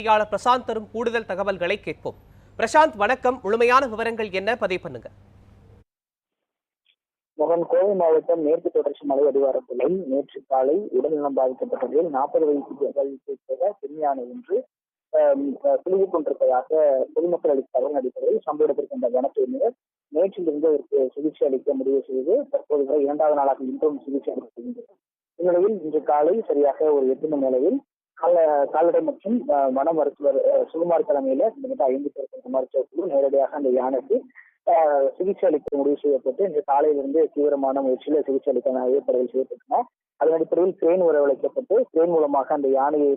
செய்தியாளர் பிரசாந்த் தரும் கூடுதல் தகவல்களை கேட்போம். பிரசாந்த் வணக்கம். முழுமையான விவரங்கள் என்ன? பதிவு பண்ணுங்க. மகன் கோவை மாவட்டம் மேற்கு தொடர்ச்சி மலை அடிவாரத்தில் நேற்று காலை உடல்நலம் பாதிக்கப்பட்டதில் நாற்பது வயசு வயசை சேர்ந்த பெண் யானை ஒன்று கொண்டிருப்பதாக பொதுமக்கள் அளித்த தகவல் அடிப்படையில் சம்பவ இடத்திற்கு வந்த வனத்துறையினர் நேற்றிலிருந்து அவருக்கு சிகிச்சை அளிக்க முடிவு செய்து தற்போது வரை இரண்டாவது நாளாக இன்றும் சிகிச்சை அளித்து இந்நிலையில் இன்று காலை சரியாக ஒரு எட்டு மணி நிலையில் கால கால்நடை மற்றும் அஹ், வன மருத்துவர் சுகுமார் தலைமையில கிட்டத்தட்ட ஐந்து பேர் கொண்ட மருத்துவ குழு நேரடியாக அந்த யானைக்கு சிகிச்சை அளிக்க முடிவு செய்யப்பட்டு இன்று காலையிலிருந்து தீவிரமான முயற்சியில் சிகிச்சை அளிக்க ஏற்பாடுகள் செய்யப்பட்டன. அதன் அடிப்படையில் கிரேன் வரவழைக்கப்பட்டு கிரேன் மூலமாக அந்த யானையை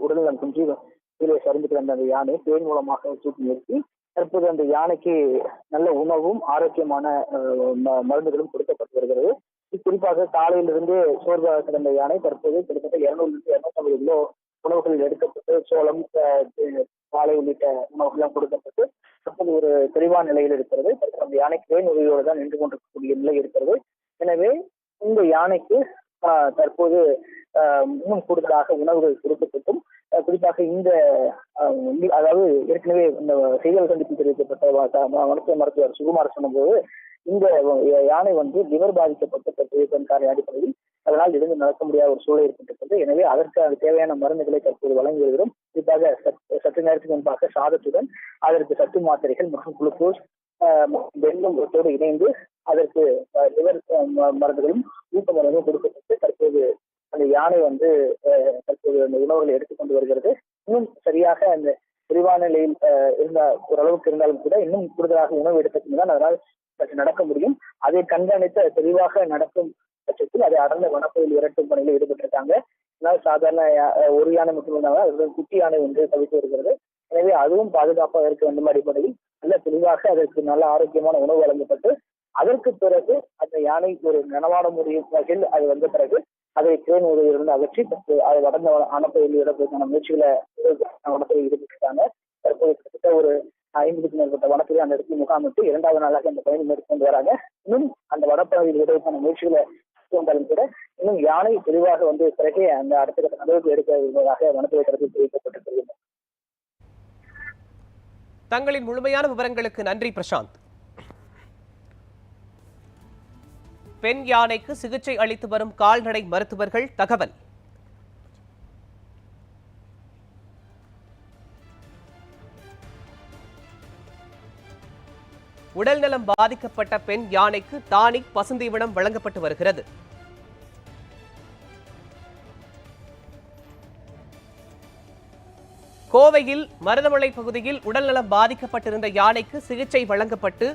உடல்நலம் குன்றி கீழே சரிந்து கிடந்த அந்த யானை கிரேன் மூலமாக தூக்கி நிறுத்தி தற்போது அந்த யானைக்கு நல்ல உணவும் ஆரோக்கியமான ம- மருந்துகளும் கொடுக்கப்பட்டு வருகிறது. குறிப்பாக காலையிலிருந்து சோர்வாக கிடந்த யானை தற்போது கிட்டத்தட்ட இருநூறு இருநூத்தம்பது கிலோ உணவுகள் எடுக்கப்பட்டு சோளம் பாலை உள்ளிட்ட உணவுகள் கொடுக்கப்பட்டு தற்போது ஒரு தெளிவான நிலையில் இருக்கிறது. தற்போது அந்த யானை கிரேன் உதவியோடு தான் நின்று கொண்டிருக்கக்கூடிய நிலை இருக்கிறது. எனவே இந்த யானைக்கு ஆஹ், தற்போது ஆஹ், இன்னும் கூடுதலாக உணவுகள் கொடுக்கப்பட்டும். குறிப்பாக இந்த அதாவது ஏற்கனவே இந்த செய்தியாளர் சந்திப்பில் தெரிவிக்கப்பட்ட மருத்துவ மருத்துவர் சுகுமார் சொன்னபோது இந்த யானை வந்து லிவர் பாதிக்கப்பட்ட தெரிவிப்பதற்கான அடிப்படையில் அதனால் இருந்து நடக்க முடியாத ஒரு சூழல் வருகிறது எனவே அதற்கு அது தேவையான மருந்துகளை தற்போது வழங்கி வருகிறோம். குறிப்பாக சற்று- நேரத்துக்கு முன்பாக சாதத்துடன் அதற்கு சத்து மாத்திரைகள் மற்றும் குளுக்கோஸ் வெள்ளம் ஒட்டோடு இணைந்து அதற்கு லிவர் மருந்துகளும் ஊட்ட மருந்தும் கொடுக்கப்பட்டு தற்போது அந்த யானை வந்து தற்போது அந்த உணவுகளை எடுத்துக்கொண்டு வருகிறது. இன்னும் சரியாக அந்த விரிவான நிலையில் அஹ், இருந்த ஓரளவுக்கு இருந்தாலும் கூட இன்னும் கூடுதலாக உணவு எடுத்துக்கொண்டுதான் அதனால் சற்று நடக்க முடியும். அதை கண்காணித்து தெளிவாக நடக்கும் பட்சத்தில் அதை அடர்ந்த வனப்பகுதியில் விரட்டும் பணியில் ஈடுபட்டிருக்காங்க. சாதாரண யா- ஒரு யானை மட்டும் இல்லாமல் அதுடன் குட்டி யானை ஒன்று தவித்து வருகிறது எனவே அதுவும் பாதுகாப்பாக இருக்க வேண்டும் அடிப்படையில். நல்ல தெளிவாக அதற்கு நல்ல ஆரோக்கியமான உணவு வழங்கப்பட்டு அதற்கு பிறகு அந்த யானை ஒரு நனவாட முடியும் வகையில் அது வந்த பிறகு அதை கிரேன் உதவியிலிருந்து அகற்றி தற்போது வடந்த அணப்பகுதியில் இடப்பதற்கான முயற்சிகளை வனத்துறை ஈடுபட்டிருக்காங்க தற்போது கிட்டத்தட்ட ஒரு ஐம்பதுக்கும் மேற்பட்ட வனத்துறை அந்த இடத்தில் முகாமிட்டு இரண்டாவது நாளாக அந்த பயணம் மேற்கொண்டு வராங்க. இன்னும் அந்த வடப்பகுதியில் விடுவதற்கான முயற்சிகளை வந்தாலும் கூட இன்னும் யானை தெளிவாக வந்து பிறகே அந்த அடுத்த கட்ட நடவடிக்கை எடுக்க விரும்புவதாக வனத்துறை தரப்பில் தெரிவிக்கப்பட்டிருக்கிறது. தங்களின் முழுமையான விவரங்களுக்கு நன்றி பிரசாந்த். பெண் யானைக்கு சிகிச்சை அளித்து வரும் கால்நடை மருத்துவர்கள் தகவல். உடல்நலம் பாதிக்கப்பட்ட பெண் யானைக்கு டானிக் பசுந்தீவனம் வழங்கப்பட்டு வருகிறது. கோவையில் மருதமலை பகுதியில் உடல்நலம் பாதிக்கப்பட்டிருந்த யானைக்கு சிகிச்சை வழங்கப்பட்டு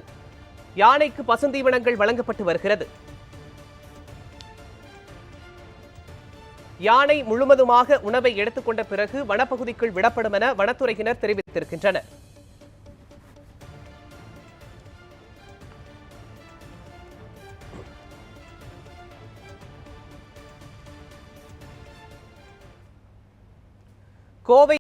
யானைக்கு பசுந்தீவனங்கள் வழங்கப்பட்டு வருகிறது. யானை முழுவதுமாக உணவை எடுத்துக்கொண்ட பிறகு வனப்பகுதிக்குள் விடப்படும் என வனத்துறையினர் தெரிவித்திருக்கின்றனர். கோவை